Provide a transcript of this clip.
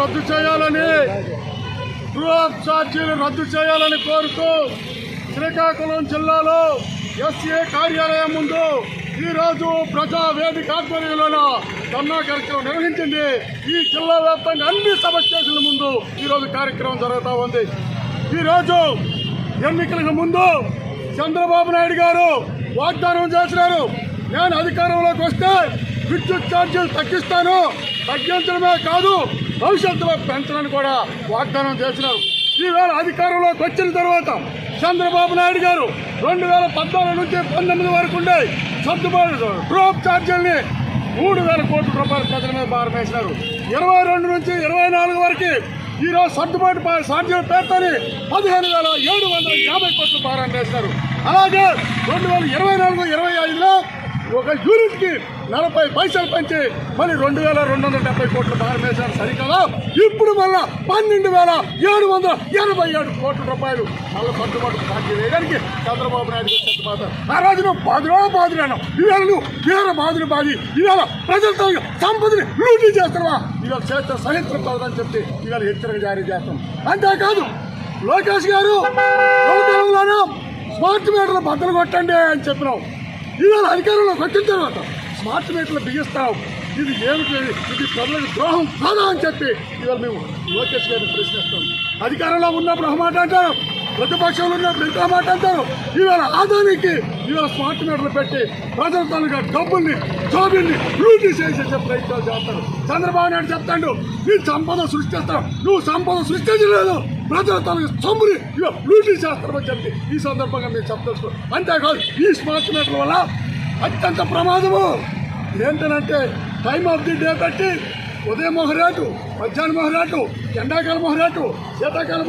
రద్దు చేయాలని డ్రాప్ ఛార్జీలు రద్దు చేయాలని కోరుతూ శ్రీకాకుళం జిల్లాలో ఎస్ఏ కార్యాలయం ముందు ఈరోజు ప్రజా వేదిక ఆధ్వర్యంలో ధర్నా కార్యక్రమం నిర్వహించింది. ఈ జిల్లా వ్యాప్తంగా అన్ని సబ్ స్టేషన్ల ముందు ఈరోజు కార్యక్రమం జరుగుతూ ఉంది. ఈరోజు ఎన్నికలకు ముందు చంద్రబాబు నాయుడు గారు వాగ్దానం చేసినారు. నేను అధికారంలోకి వస్తే విద్యుత్ ఛార్జీలు తగ్గిస్తాను. తగ్గించడమే కాదు భవిష్యత్తులో పెంచడానికి కూడా వాగ్దానం చేసినారు. ఈవేళ అధికారంలోకి వచ్చిన తర్వాత చంద్రబాబు నాయుడు గారు రెండు వేల పద్నాలుగు నుంచి పంతొమ్మిది వరకు ఉండే సర్దుబాటు డ్రాప్ ఛార్జీల్ని మూడు వేల కోట్ల రూపాయల ప్రజల మీద భారం వేసినారు. ఇరవై రెండు నుంచి ఇరవై నాలుగు వరకు ఈరోజు సర్దుబాటు పా- ఛార్జీల పేరుతోని పదిహేను వేల ఏడు వందల యాభై కోట్ల భారాన్ని వేసినారు. అలాగే రెండు వేల ఇరవై నాలుగు ఇరవై ఒక యూనిట్కి నలభై పైసలు పెంచి మళ్ళీ రెండు వేల రెండు వందల డెబ్బై కోట్ల భారం వేశారు సరికదా? ఇప్పుడు మళ్ళా పన్నెండు వేల ఏడు వందల ఎనభై ఏడు కోట్ల రూపాయలు మళ్ళీ కట్టుబాటు పార్టీ వేయడానికి చంద్రబాబు నాయుడు గారు ఆ రోజు నువ్వు బాధురా బాధురాను ఇవాళ నువ్వు తీవ్ర బాధులు బాధి ఇవాళ ప్రజలతో సంపదని లూటీ చేస్తున్నావా? ఇవాళ చేస్తే సహిత్రం కాదని చెప్పి ఇవాళ హెచ్చరిక జారీ చేస్తాం. అంతేకాదు లోకేష్ గారు స్మార్ట్ మీటర్లు బద్దలు కొట్టండి అని చెప్పినాం. ఇవాళ అధికారంలోకి వచ్చిన తర్వాత స్మార్ట్ మీటర్లు బిగిస్తాం. ఇది ఏమిటి? ఇది ప్రజలకు ద్రోహం కాదా అని చెప్పి ఇవాళ మేము లోకేష్ గారిని ప్రశ్నిస్తాం. అధికారంలో ఉన్నప్పుడు ఒక అంటారు ప్రతిపక్షంలో ఉన్నప్పుడు ఇంకో మాట అంటారు ఇవాళ ఆదానికి ఇవాళ స్మార్ట్ మీటర్లు పెట్టి ప్రజల తాలూకా డబ్బుల్ని జాబుల్ని లూటీ చేసే ప్రయత్నాలు చేస్తారు. చంద్రబాబు నాయుడు చెప్తాడు నీ సంపద సృష్టిస్తావు నువ్వు సంపద సృష్టించలేదు. ప్రజల తాలూకా సొమ్ముని ఇవాళ లూటీ చేస్తారని చెప్పి ఈ సందర్భంగా మేము చెప్తాను అంతేకాదు ఈ స్మార్ట్ మీటర్ల వల్ల అత్యంత ప్రమాదము ఏంటనంటే టైం ఆఫ్ ది డే పెట్టి ఉదయం మొహరాటు మధ్యాహ్నం మొహరాటు ఎండాకాల ఎండాకాలం ఒక రేటు శీతాకాలం